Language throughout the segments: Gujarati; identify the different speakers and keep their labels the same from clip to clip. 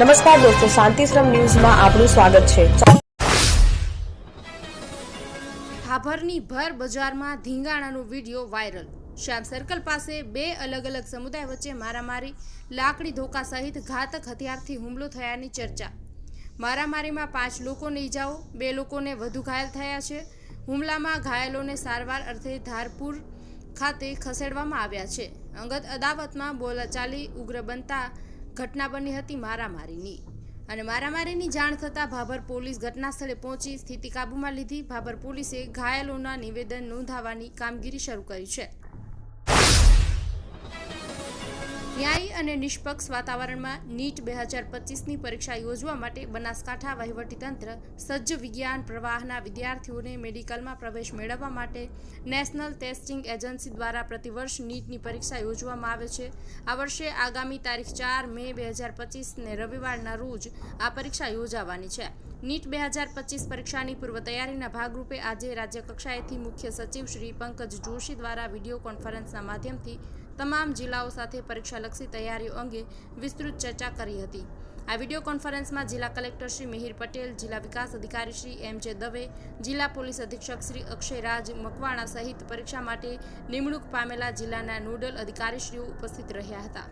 Speaker 1: નમસ્કાર દોસ્તો શાંતિશ્રમ ન્યૂઝમાં આપનું સ્વાગત છે.
Speaker 2: ભાભરની ભર બજારમાં ધીંગાણાનો વીડિયો વાયરલ. શ્યામ સર્કલ પાસે બે અલગ અલગ સમુદાય વચ્ચે મારામારી, લાકડી ધોકા સહિત ઘાતક હથિયારથી હુમલો થયાની ચર્ચા. મારામારીમાં પાંચ લોકોને ઈજાઓ, બે લોકોને વધુ ઘાયલ થયા છે. હુમલામાં ઘાયલોને સારવાર અર્થે ધારપુર ખાતે ખસેડવામાં આવ્યા છે. અંગત અદાવતમાં બોલાચાલી ઉગ્ર બનતા ઘટના બની હતી મારામારીની. અને મારામારીની જાણ થતાં ભાભર પોલીસ ઘટના સ્થળે પહોંચી સ્થિતિ કાબૂમાં લીધી. ભાભર પોલીસે ઘાયલોના નિવેદન નોંધાવવાની કામગીરી શરૂ કરી છે. ન્યાયી અને નિષ્પક્ષ વાતાવરણમાં નીટ બે હજાર પચીસની પરીક્ષા યોજવા માટે બનાસકાંઠા વહીવટીતંત્ર સજ્જ વિજ્ઞાન પ્રવાહના વિદ્યાર્થીઓને મેડિકલમાં પ્રવેશ મેળવવા માટે નેશનલ ટેસ્ટિંગ એજન્સી દ્વારા પ્રતિવર્ષ નીટની પરીક્ષા યોજવામાં આવે છે. આ વર્ષે આગામી તારીખ ચાર મે બે હજાર પચીસને રવિવારના રોજ આ પરીક્ષા યોજાવાની છે. નીટ બે હજાર પચીસ પરીક્ષાની પૂર્વ તૈયારીના ભાગરૂપે આજે રાજ્ય કક્ષાએથી મુખ્ય સચિવ શ્રી પંકજ જોશી દ્વારા વીડિયો કોન્ફરન્સના માધ્યમથી તમામ જિલ્લાઓ સાથે પરીક્ષાલક્ષી તૈયારીઓ અંગે વિસ્તૃત ચર્ચા કરી હતી. આ વીડિયો કોન્ફરન્સમાં જિલ્લા કલેક્ટર શ્રી મિહિર પટેલ, જિલ્લા વિકાસ અધિકારી શ્રી એમ જે દવે, જિલ્લા પોલીસ અધિક્ષક શ્રી અક્ષય રાજ મકવાણા સહિત પરીક્ષા માટે નિમણૂક પામેલા જિલ્લાના નોડલ અધિકારીશ્રીઓ ઉપસ્થિત રહ્યા હતા.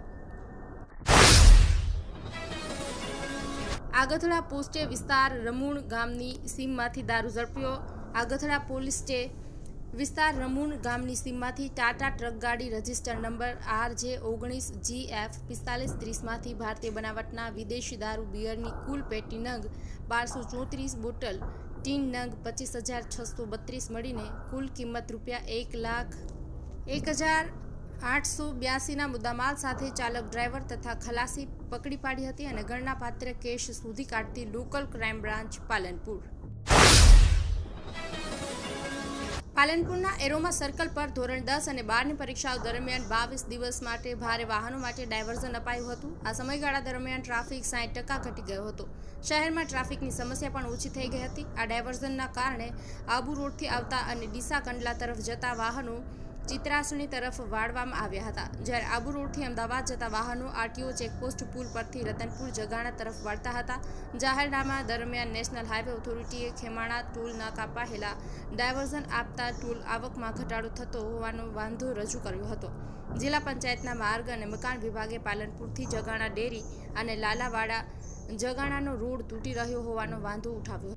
Speaker 2: આગથડા પોસ્ટે વિસ્તાર રમૂણ ગામની સીમમાંથી દારૂ ઝડપ્યો. આગથડા પોલીસ સ્ટે વિસ્તાર રમૂન ગામની સીમમાંથી ટાટા ટ્રક ગાડી રજિસ્ટર નંબર આર જે ઓગણીસ જી એફ પિસ્તાલીસ ત્રીસમાંથી ભારતીય બનાવટના વિદેશી દારૂ બિયરની કુલ પેટી નંગ બારસો ચોત્રીસ બોટલ, ટીન નંગ પચીસ હજાર છસો બત્રીસ મળીને કુલ કિંમત રૂપિયા એક લાખ, એક હજાર આઠસો બ્યાસીના મુદ્દામાલ સાથે ચાલક ડ્રાઈવર તથા ખલાસી પકડી પાડી હતી અને ગણના પાત્ર કેશ સુધી કાઢતી લોકલ ક્રાઇમ બ્રાન્ચ પાલનપુર. પાલનપુરના એરોમા સર્કલ પર ધોરણ દસ અને બારની પરીક્ષાઓ દરમિયાન બાવીસ દિવસ માટે ભારે વાહનો માટે ડાયવર્ઝન અપાયું હતું. આ સમયગાળા દરમિયાન ટ્રાફિક સાઠ ટકા ઘટી ગયો હતો. શહેરમાં ટ્રાફિકની સમસ્યા પણ ઓછી થઈ ગઈ હતી. આ ડાયવર્ઝનના કારણે આબુ રોડથી આવતા અને ડીસા કંડલા તરફ જતા વાહનો ચિત્રાસણી તરફ વાળવામાં આવ્યા હતા. જ્યારે આબુ રોડથી અમદાવાદ જતા વાહનો, આરટીઓ, ચેકપોસ્ટ, પુલ પરથી રતનપુર, જગાણા તરફ વળતા હતા. જાહેરનામા દરમિયાન નેશનલ હાઈવે ઓથોરિટીએ ખેમાણા ટોલ નાકા પહેલા ડાયવર્ઝન આપતા ટોલ આવકમાં ઘટાડો થતો હોવાનો વાંધો રજૂ કર્યો હતો. જિલ્લા પંચાયતના માર્ગ અને મકાન વિભાગે પાલનપુરથી જગાણા ડેરી અને લાલાવાડા જગાણાનો રોડ તૂટી રહ્યો હોવાનો વાંધો ઉઠાવ્યો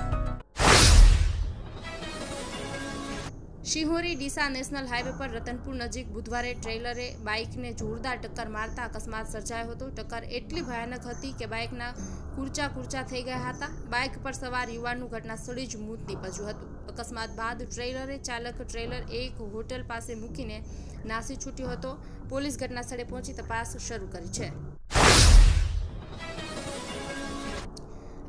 Speaker 2: શિહોરી ડીસા નેશનલ હાઈવે પર રતનપુર નજીક બુધવારે ટ્રેલરે બાઇકને જોરદાર ટક્કર મારતા અકસ્માત સર્જાયો હતો. ટક્કર એટલી ભયાનક હતી કે બાઇકના કુરચા કુરચા થઈ ગયા હતા. બાઇક પર સવાર યુવાનનું ઘટના સ્થળે જ મોત નીપજ્યું હતું. અકસ્માત બાદ ટ્રેલરે ચાલક ટ્રેલર એક હોટલ પાસે મૂકીને નાસી છૂટ્યો હતો. પોલીસ ઘટના સ્થળે પહોંચી તપાસ શરૂ કરી છે.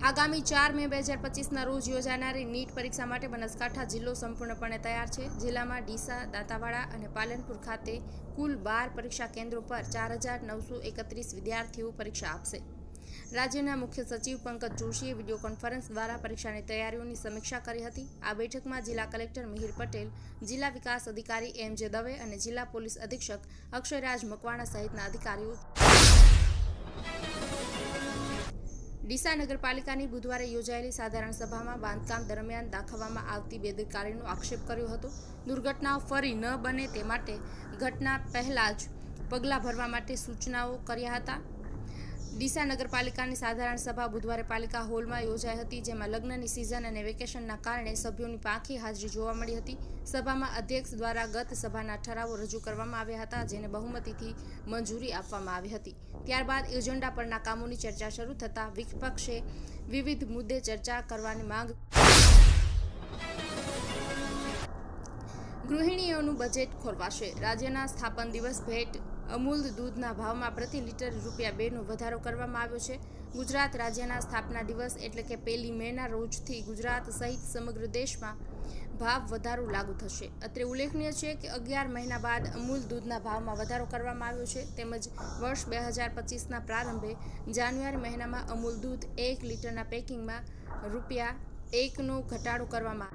Speaker 2: આગામી ચાર મે બે હજાર પચીસના રોજ યોજાનારી નીટ પરીક્ષા માટે બનાસકાંઠા જિલ્લો સંપૂર્ણપણે તૈયાર છે. જિલ્લામાં ડીસા, દાંતાવાડા અને પાલનપુર ખાતે કુલ બાર પરીક્ષા કેન્દ્રો પર ચાર હજાર નવસો એકત્રીસ વિદ્યાર્થીઓ પરીક્ષા આપશે. રાજ્યના મુખ્ય સચિવ પંકજ જોશીએ વીડિયો કોન્ફરન્સ દ્વારા પરીક્ષાની તૈયારીઓની સમીક્ષા કરી હતી. આ બેઠકમાં જિલ્લા કલેક્ટર મિહિર પટેલ, જિલ્લા વિકાસ અધિકારી એમ જે દવે અને જિલ્લા પોલીસ અધિક્ષક અક્ષયરાજ મકવાણા સહિતના અધિકારીઓ ડીસા નગરપાલિકાની બુધવારે યોજાયેલી સાધારણ સભામાં બાંધકામ દરમિયાન દાખવવામાં આવતી બેદરકારીનો આક્ષેપ કર્યો હતો. દુર્ઘટનાઓ ફરી ન બને તે માટે ઘટના પહેલાં જ પગલાં ભરવા માટે સૂચનાઓ કર્યા હતા. ડીસા નગરપાલિકાની સાધારણ સભા બુધવારે પાલિકા હોલમાં યોજાઈ હતી, જેમાં લગ્નની સિઝન અને વેકેશનના કારણે સભ્યોની પાંખી હાજરી જોવા મળી હતી. સભામાં અધ્યક્ષ દ્વારા ગત સભાના ઠરાવો રજૂ કરવામાં આવ્યા હતા, જેને બહુમતીથી મંજૂરી આપવામાં આવી હતી. ત્યારબાદ એજન્ડા પરના કામોની ચર્ચા શરૂ થતાં વિપક્ષે વિવિધ મુદ્દે ચર્ચા કરવાની માંગ ગૃહિણીઓનું બજેટ ખોરવાશે. રાજ્યના સ્થાપન દિવસ ભેટ અમૂલ દૂધના ભાવમાં પ્રતિ લીટર રૂપિયા બેનો વધારો કરવામાં આવ્યો છે. ગુજરાત રાજ્યના સ્થાપના દિવસ એટલે કે પહેલી મેના રોજથી ગુજરાત સહિત સમગ્ર દેશમાં ભાવ વધારો લાગુ થશે. અત્રે ઉલ્લેખનીય છે કે અગિયાર મહિના બાદ અમૂલ દૂધના ભાવમાં વધારો કરવામાં આવ્યો છે. તેમજ વર્ષ બે હજાર પચીસના પ્રારંભે જાન્યુઆરી મહિનામાં અમૂલ દૂધ એક લીટરના પેકિંગમાં રૂપિયા એકનો ઘટાડો કરવામાં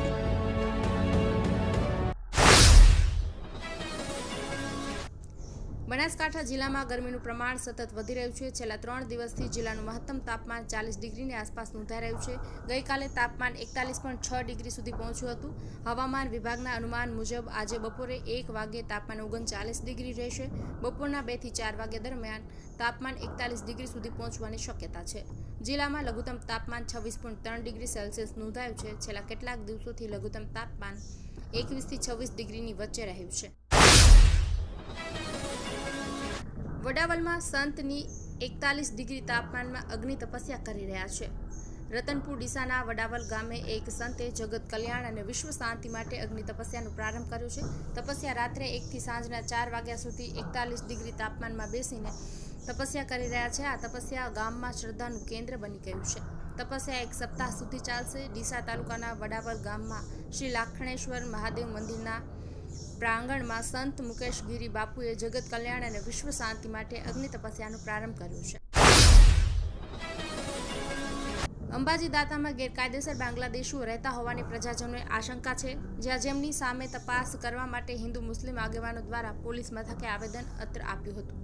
Speaker 2: બનાસકાંઠા જિલ્લામાં ગરમીનું પ્રમાણ સતત વધી રહ્યું છે. છેલ્લા ત્રણ દિવસથી જિલ્લાનું મહત્તમ તાપમાન ચાલીસ ડિગ્રીની આસપાસ નોંધાઈ રહ્યું છે. ગઈકાલે તાપમાન એકતાલીસ પોઈન્ટ છ ડિગ્રી સુધી પહોંચ્યું હતું. હવામાન વિભાગના અનુમાન મુજબ આજે બપોરે એક વાગે તાપમાન ઓગણચાલીસ ડિગ્રી રહેશે. બપોરના બેથી ચાર વાગ્યા દરમિયાન તાપમાન એકતાલીસ ડિગ્રી સુધી પહોંચવાની શક્યતા છે. જિલ્લામાં લઘુત્તમ તાપમાન છવ્વીસ પોઈન્ટ ત્રણ ડિગ્રી સેલ્સિયસ નોંધાયું છે. છેલ્લા કેટલાક દિવસોથી લઘુત્તમ તાપમાન એકવીસથી છવ્વીસ ડિગ્રીની વચ્ચે રહ્યું છે. વડાવલમાં સંતની એકતાલીસ ડિગ્રી તાપમાનમાં અગ્નિ તપસ્યા કરી રહ્યા છે. રતનપુર ડીસાના વડાવલ ગામે એક સંતે જગત કલ્યાણ અને વિશ્વ શાંતિ માટે અગ્નિ તપસ્યાનો પ્રારંભ કર્યો છે. તપસ્યા રાત્રે એકથી સાંજના ચાર વાગ્યા સુધી એકતાલીસ ડિગ્રી તાપમાનમાં બેસીને તપસ્યા કરી રહ્યા છે. આ તપસ્યા ગામમાં શ્રદ્ધાનું કેન્દ્ર બની ગયું છે. તપસ્યા એક સપ્તાહ સુધી ચાલશે. ડીસા તાલુકાના વડાવલ ગામમાં શ્રી લાખણેશ્વર મહાદેવ મંદિરના પ્રાંગણમાં સંત મુકેશ ગીરી બાપુએ જગત કલ્યાણ અને વિશ્વ શાંતિ માટે અગ્નિ તપસ્યાનો પ્રારંભ કર્યો છે. અંબાજી દાતામાં ગેરકાયદેસર બાંગ્લાદેશીઓ રહેતા હોવાની પ્રજાજનોને આશંકા છે. જ્યાં જેમની સામે તપાસ કરવા માટે હિન્દુ મુસ્લિમ આગેવાનો દ્વારા પોલીસ મથકે આવેદન અત્ર આપ્યું હતું.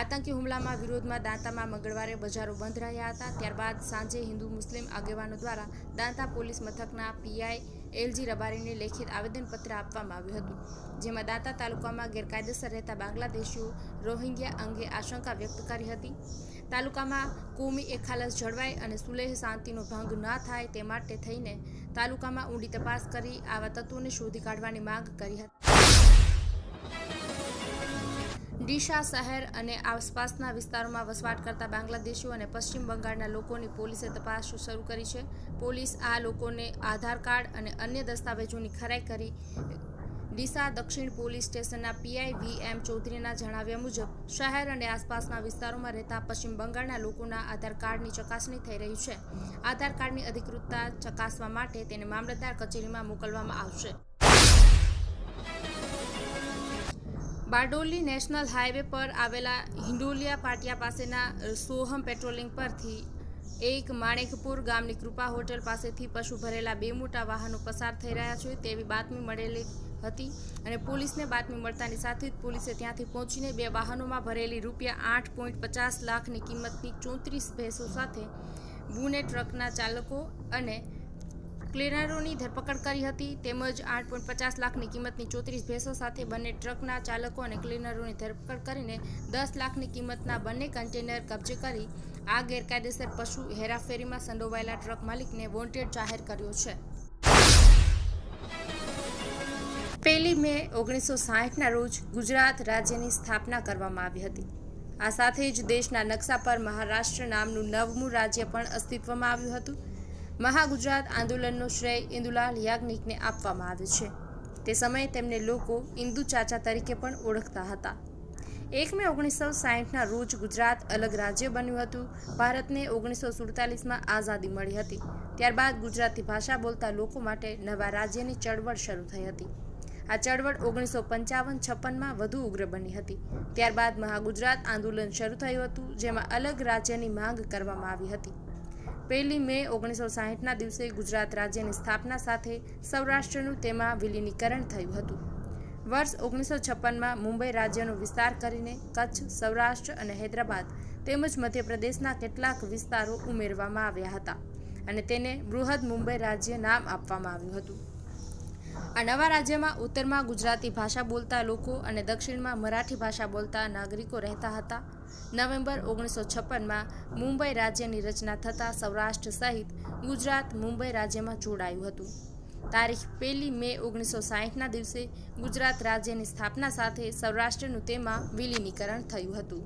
Speaker 2: આતંકી હુમલામાં વિરોધમાં દાંતામાં મંગળવારે બજારો બંધ રહ્યા હતા. ત્યારબાદ સાંજે હિન્દુ મુસ્લિમ આગેવાનો દ્વારા દાંતા પોલીસ મથકના પીઆઈ એલજી રબારીને લેખિત આવેદનપત્ર આપવામાં આવ્યું હતું, જેમાં દાતા તાલુકામાં ગેરકાયદેસર રહેતા બાંગ્લાદેશીઓ રોહિંગ્યા અંગે આશંકા વ્યક્ત કરી હતી. તાલુકામાં કોમી એખાલસ જળવાય અને સુલેહ શાંતિનો ભંગ ન થાય તે માટે થઈને તાલુકામાં ઊંડી તપાસ કરી આવા તત્વોને શોધી કાઢવાની માંગ કરી હતી. ડીશા શહેર અને આસપાસના વિસ્તારોમાં વસવાટ કરતા બાંગ્લાદેશીઓ અને પશ્ચિમ બંગાળના લોકોની પોલીસે તપાસ શરૂ કરી છે. પોલીસ આ લોકોને આધાર કાર્ડ અને અન્ય દસ્તાવેજોની ખરાઈ કરી. ડીસા દક્ષિણ પોલીસ સ્ટેશનના પીઆઈ વી એમ ચૌધરીના જણાવ્યા મુજબ, શહેર અને આસપાસના વિસ્તારોમાં રહેતા પશ્ચિમ બંગાળના લોકોના આધાર કાર્ડની ચકાસણી થઈ રહી છે. આધાર કાર્ડની અધિકૃતતા ચકાસવા માટે તેને મામલતદાર કચેરીમાં મોકલવામાં આવશે. બારડોલી નેશનલ હાઈવે પર આવેલા હિંડોલિયા પાટિયા પાસેના સોહમ પેટ્રોલિંગ પરથી એક માણેકપુર ગામની કૃપા હોટેલ પાસેથી પશુ ભરેલા બે મોટા વાહનો પસાર થઈ રહ્યા છે તેવી બાતમી મળેલી હતી અને પોલીસને બાતમી મળતાની સાથે જ પોલીસે ત્યાંથી પહોંચીને બે વાહનોમાં ભરેલી રૂપિયા આઠ પોઈન્ટ પચાસ લાખની કિંમતની ચોત્રીસ ભેંસો સાથે બુને ટ્રકના ચાલકો અને ક્લીનરોની ધરપકડ કરી હતી તેમજ આઠ પોઈન્ટ પચાસ લાખની કિંમતની ચોત્રીસ ભેંસો સાથે બંને ટ્રકના ચાલકો અને ક્લીનરોની ધરપકડ કરીને દસ લાખની કિંમતના બંને કન્ટેનર કબજે કરી આ ગેરકાયદેસર પશુ હેરાફેરીમાં સંડોવાયેલા ટ્રક માલિકને વોન્ટેડ જાહેર કર્યો છે. પહેલી મે ઓગણીસો સાહીઠના રોજ ગુજરાત રાજ્યની સ્થાપના કરવામાં આવી હતી. આ સાથે જ દેશના નકશા પર મહારાષ્ટ્ર નામનું નવમું રાજ્ય પણ અસ્તિત્વમાં આવ્યું હતું. મહાગુજરાત આંદોલનનો શ્રેય ઇન્દુલાલ યાજ્ઞિકને આપવામાં આવે છે. તે સમયે તેમને લોકો ઇન્દુ ચાચા તરીકે પણ ઓળખતા હતા. એક મે ઓગણીસો સાહીઠના રોજ ગુજરાત અલગ રાજ્ય બન્યું હતું. ભારતને ઓગણીસો સુડતાલીસમાં આઝાદી મળી હતી. ત્યારબાદ ગુજરાતી ભાષા બોલતા લોકો માટે નવા રાજ્યની ચળવળ શરૂ થઈ હતી. આ ચળવળ ઓગણીસો પંચાવન છપ્પનમાં વધુ ઉગ્ર બની હતી. ત્યારબાદ મહાગુજરાત આંદોલન શરૂ થયું હતું, જેમાં અલગ રાજ્યની માંગ કરવામાં આવી હતી. પહેલી મે ઓગણીસો સાહીઠના દિવસે ગુજરાત રાજ્યની સ્થાપના સાથે સૌરાષ્ટ્રનું તેમાં વિલીનીકરણ થયું હતું. વર્ષ ઓગણીસો છપ્પનમાં મુંબઈ રાજ્યનો વિસ્તાર કરીને કચ્છ, સૌરાષ્ટ્ર અને હૈદરાબાદ તેમજ મધ્યપ્રદેશના કેટલાક વિસ્તારો ઉમેરવામાં આવ્યા હતા અને તેને બૃહદ મુંબઈ રાજ્ય નામ આપવામાં આવ્યું હતું. આ નવા રાજ્યમાં ઉત્તરમાં ગુજરાતી ભાષા બોલતા લોકો અને દક્ષિણમાં મરાઠી ભાષા બોલતા નાગરિકો રહેતા હતા. નવેમ્બર ઓગણીસો છપ્પનમાં મુંબઈ રાજ્યની રચના થતાં સૌરાષ્ટ્ર સહિત ગુજરાત મુંબઈ રાજ્યમાં જોડાયું હતું. તારીખ પહેલી મે ઓગણીસો સાહીઠના દિવસે ગુજરાત રાજ્યની સ્થાપના સાથે સૌરાષ્ટ્રનું તેમાં વિલીનીકરણ થયું હતું.